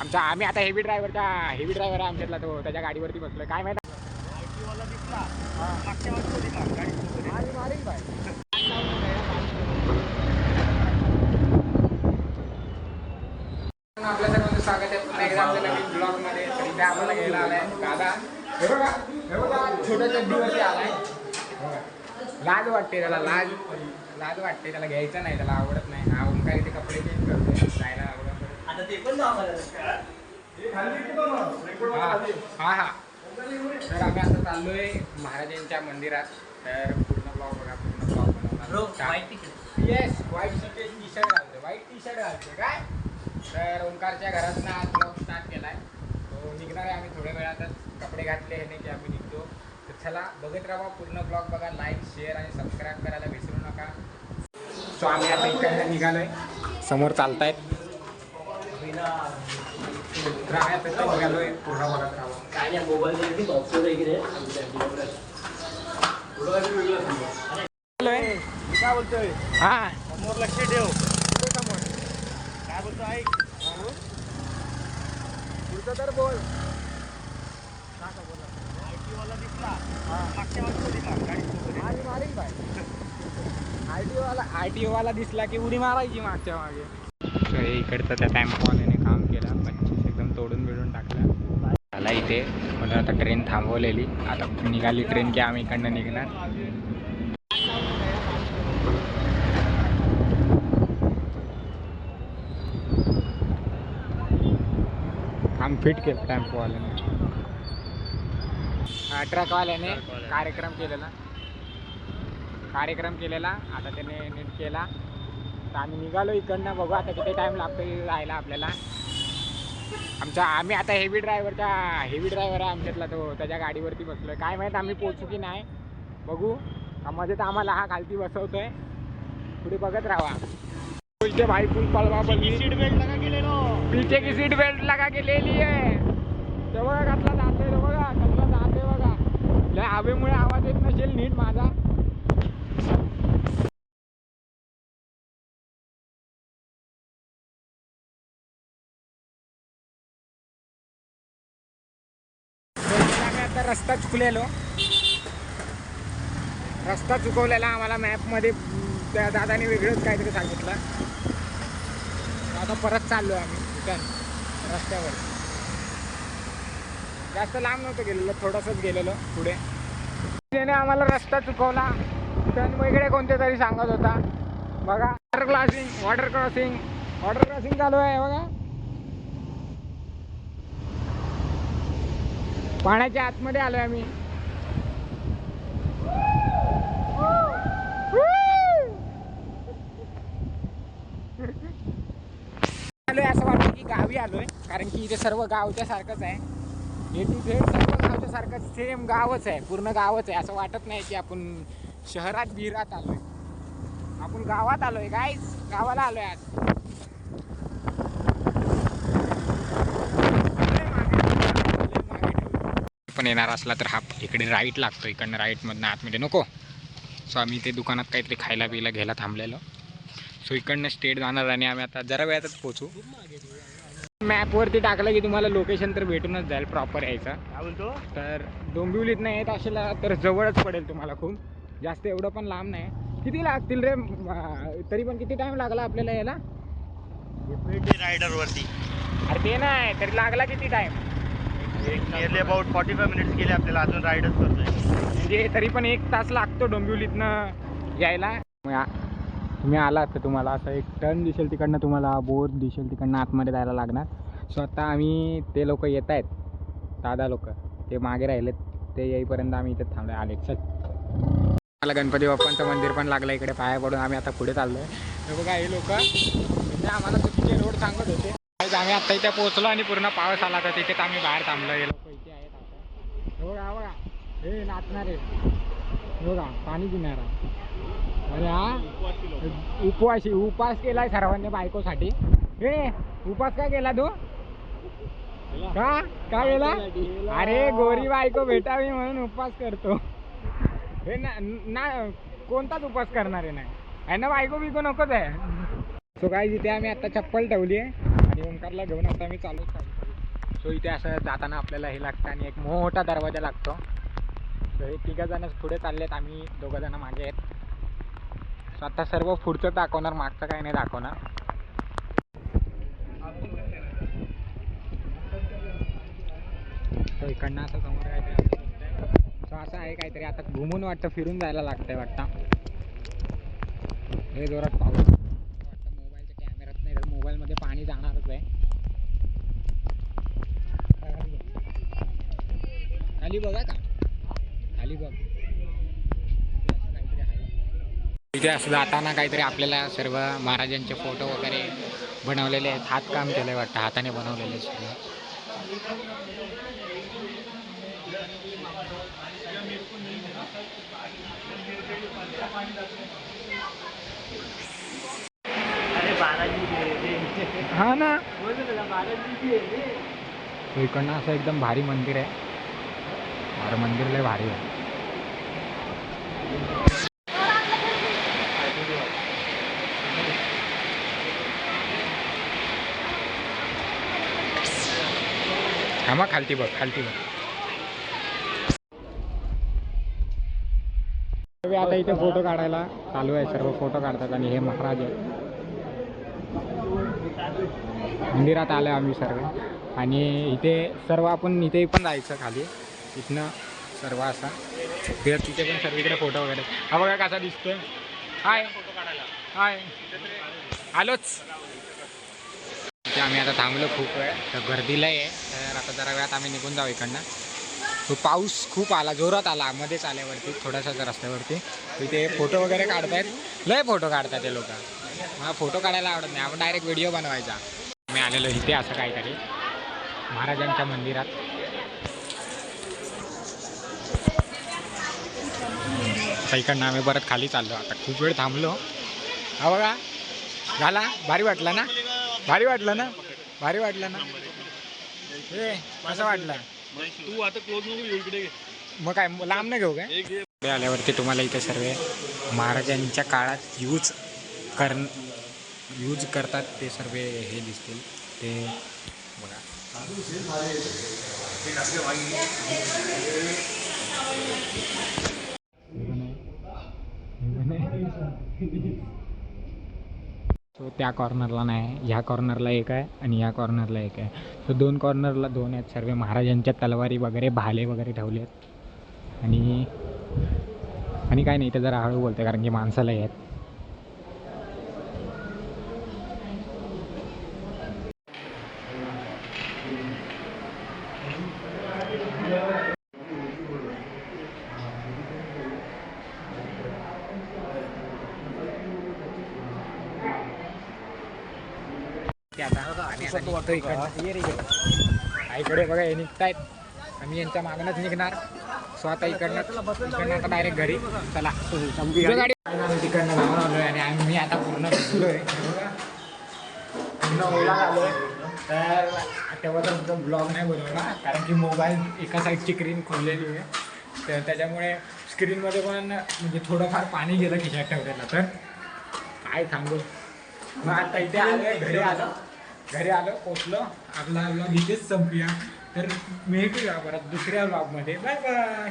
आमच्या आम्ही आता हेवी ड्रायव्हरच्या हेवी ड्रायव्हर आहे आमच्यातला तो. त्याच्या गाडीवरती बसलो काय माहिती? आपल्या सर्वांचं स्वागत आहे. पुन्हा एकदा आपल्या नवीन ब्लॉगमध्ये तर घ्यायला आलाय दादा. हे बघा. हे बघा. छोट्या चड्डीवरती आलाय. लाज वाटते त्याला. लाज लाज वाटते त्याला. घ्यायचं नाही. त्याला आवडत नाही. हा ओंकार इथे कपडे चेंज करतो जायला आता ते पण हा हा तर आम्ही आता चाललोय महाराजांच्या मंदिरात. तर पूर्ण ब्लॉग बघा पूर्ण bro blog yes white T shirt घालते व्हाईट टी शर्ट घालते काय? तर ओंकारच्या घरातनं आज ब्लॉग स्टार्ट केलाय. तो निघणार आहे आम्ही थोड्या वेळातच. कपडे घातले हे नाही की आम्ही निघतो. तर चला बघत राहा पूर्ण ब्लॉग बघा. लाईक शेअर आणि सबस्क्राईब करायला विसरू नका. सो आम्ही आता इकडनं निघालोय. समोर चालतायत. तर आम्ही आता इथे निघालोय पूर्ण बघत राहा काय नाही मोबाईल बॉक्स वगैरे निघालोय काय बोलतोय? हा. समोर लक्ष ठेव. समोर. काय बोलतो ऐक पुढचं तर बोल. आयटी वाला दिसला. मागच्या मागे बाय दिसला की उडी मारायची मागच्या मागे. हे इकडचं त्या टॅम्पोवाल्याने काम पंचवीस एकदम तोडून बिडून टाकलं. झाला इथे. म्हणून आता ट्रेन थांबवलेली. आता निघाली ट्रेन की आम्ही इकडनं निघणार. काम फिट केलं टॅम्पोवाल्याने. हा, ट्रकवाल्याने कार्यक्रम केलेला. कार्यक्रम केलेला. आता त्याने नीट केला. तर आम्ही निघालो इकडनं. बघू आता किती टाईम लागतो जायला आपल्याला. आमच्या आम्ही आता हेवी ड्रायव्हरच्या हेवी ड्रायव्हर आहे आमच्यातला तो त्याच्या गाडीवरती बसलोय. काय माहीत आम्ही पोचू की नाही. बघू. मध्ये तर आम्हाला हा खालती बसवतोय. पुढे बघत राहा. इथे भाई फुल पळवा बनली सीट बेल्ट लगा गेलेलो पीछे की सीट बेल्ट लगा के ले लिए ते बघा कसला जाते बघा कसला जाते बघा. लय हवेमुळे आवाज येत नसेल नीट माझा. आता रस्ता चुकलेलो. रस्ता चुकवलेला आम्हाला मॅपमध्ये त्या दादाने वेगळंच काहीतरी सांगितलं. आता परत चाललो आम्ही रिटर्न रस्त्यावर. जास्त लांब नव्हतं गेलेलं थोडंसंच गेलेलो पुढे. त्याने आम्हाला रस्ता चुकवला. टर्न वगैरे कोणते तरी सांगत होता. बघा water crossing water crossing water crossing चालू आहे बघा. पाण्याच्या आतमध्ये आलोय आम्ही. आलोय असं वाटतं की गावी आलोय कारण की इथे सर्व गावच्या सारखंच आहे. ए टू झेड सर्व गावच्या सारखं सेम गावच आहे पूर्ण गावच आहे. असं वाटत नाही की आपण शहरात बिहरात आलोय. आपण गावात आलोय गाईच गावाला आलोय आज. पण येणार असला तर हा इकडे राईट लागतो इकडनं राईटमधनं आतमध्ये नको. सो आम्ही ते दुकानात काहीतरी खायला बियला घ्यायला थांबलेलो. सो इकडनं स्टेट जाणार आणि आम्ही आता जरा वेळातच पोचू मॅपवरती टाकलं की तुम्हाला लोकेशन तर भेटूनच जाईल प्रॉपर यायचं. तर डोंबिवलीत नाही येत असेल तर जवळच पडेल तुम्हाला खूप. जास्त एवढं पण लांब नाही. किती लागतील रे? तरी पण किती टाइम लागला आपल्याला यायला? रायडर वरती. अरे ते नाही तरी लागला किती टाइम एक nearly about forty five minutes गेले आपल्याला अजून राईडच करतोय म्हणजे तरी पण एक तास लागतो डोंबिवलीतनं यायला. मग आ- तुम्ही आलात तर तुम्हाला असं एक टर्न दिसेल तिकडनं तुम्हाला बोर दिसेल तिकडनं आतमध्ये जायला लागणार. सो आता आम्ही ते लोक येत आहेत दादा लोक. ते मागे राहिलेत ते येईपर्यंत आम्ही इथे थांबले आले चल. मला गणपती बाप्पांचं मंदिर पण लागलं इकडे पाया पडून आम्ही आता पुढे चाललो आहे बघा हे लोक. म्हणजे आम्हाला चुकीचे रोड सांगत होते. आज आम्ही आता इथे पोहोचलो आणि पूर्ण पाऊस आला तर तिथेच आम्ही बाहेर थांबलो. हे लोक इथे आहेत आता. बघा बघा. हे नाचणार आहे. बघा पाणी पिणारा. अरे हा? उपवासी उपवास केलाय सर्वांनी बायकोसाठी. हे उपवास काय केला तू? का? काय केला? अरे गोरी बायको भेटावी म्हणून उपवास करतो. हे ना ना कोणताच उपवास करणार आहे नाही ना बायको बिको नकोच आहे. सो काय जिथे आम्ही आता चप्पल ठेवली आहे. ओंकारला घेऊन आता मी चालू सो इथे असं जाताना आपल्याला हे लागतं आणि एक मोठा दरवाजा लागतो. सो हे तिघं जण पुढे चाललेत आम्ही दोघं जण मागे आहेत. सो आता सर्व पुढचं दाखवणार मागचं काही नाही दाखवणार. सो इकडनं असं समोर काहीतरी सो असं आहे काहीतरी आता घुमून वाटतं फिरून जायला लागतंय वाटतं. हे जोरात पाऊस वाटतं मोबाईलच्या कॅमेऱ्यात नाही तर मोबाईलमध्ये पाणी जाणारच आहे खाली बघा का? खाली बघ. इथे असं जाताना काहीतरी आपल्याला सर्व महाराजांचे फोटो वगैरे बनवलेले आहेत. हातकाम केलं आहे वाटतं हाताने बनवलेले. हा ना. इकडनं असं एकदम भारी मंदिर आहे. अरे मंदिर लय भारी आहे. थांबा खालती बघ खालती बघ. आता इथे फोटो काढायला चालू आहे सर्व फोटो काढतात आणि हे महाराज आहे. मंदिरात आलो आम्ही सर्व. आणि इथे सर्व आपण इथे पण जायचं खाली. इथनं सर्व असा. फिरत तिथे पण सर्व इकडे फोटो वगैरे. हा बघा कसा दिसतोय. हाय हाय आलोच. इथे आम्ही आता थांबलो खूप वेळ. तर गर्दीला आहे तर आता जरा वेळात आम्ही निघून जाऊ इकडनं. तो पाऊस खूप आला जोरात आला. मध्येच आल्यावरती थोड्याशाच रस्त्यावरती. तिथे इथे फोटो वगैरे काढतायत. लय फोटो काढतात ते लोक. मला फोटो काढायला आवडत नाही. आपण डायरेक्ट व्हिडिओ बनवायचा. मी आलेलो इथे असं काहीतरी. महाराजांच्या मंदिरात. आता इकडनं आम्ही परत खाली चाललो. आता खूप वेळ थांबलो. हा बघा. झाला? भारी वाटला ना? भारी वाटलं ना? भारी वाटलं ना? हे कसं वाटलं? तू आता क्लोज नको येऊ इकडे मग काय लांब नाही घेऊ काय? पुढे आल्यावरती तुम्हाला इथे सर्व महाराजांच्या काळात यूज कर यूज करतात ते सर्व हे दिसतील. ते बघा. तो सो त्या कॉर्नरला नाही ह्या कॉर्नरला एक आहे आणि ह्या कॉर्नरला एक आहे. तो दोन कॉर्नरला दोन आहेत. सर्व महाराजांच्या तलवारी वगैरे भाले वगैरे ठेवले आहेत. आणि आणि काय नाही ते जरा हळू बोलते कारण की माणसाला आहेत ते आता आणि आता निघतो इकडनं. ये रे इकडं. इकडे बघा हे निघतायत. आम्ही यांच्या मागणंच निघणार. सो आता इकडनं इकडनं आता डायरेक्ट घरी. चला. तुझं गाडी आम्ही तिकडनं जाऊन आलोय आणि आम्ही आता पूर्ण भिजलोय. पूर्ण ओला झालोय. तर तेव्हा तर ब्लॉग नाही बनवला कारण की मोबाईल एका साईडची स्क्रीन खोललेली आहे. तर त्याच्यामुळे स्क्रीनमध्ये पण म्हणजे थोडंफार पाणी गेलं खिशात ठेवलेलं. तर काय सांगू मग आता इथे आलोय घरी आलो. घरी आलं पोचलं. आपला ब्लॉग इथेच संपूया. तर भेटूया परत दुसऱ्या ब्लॉगमध्ये बाय बाय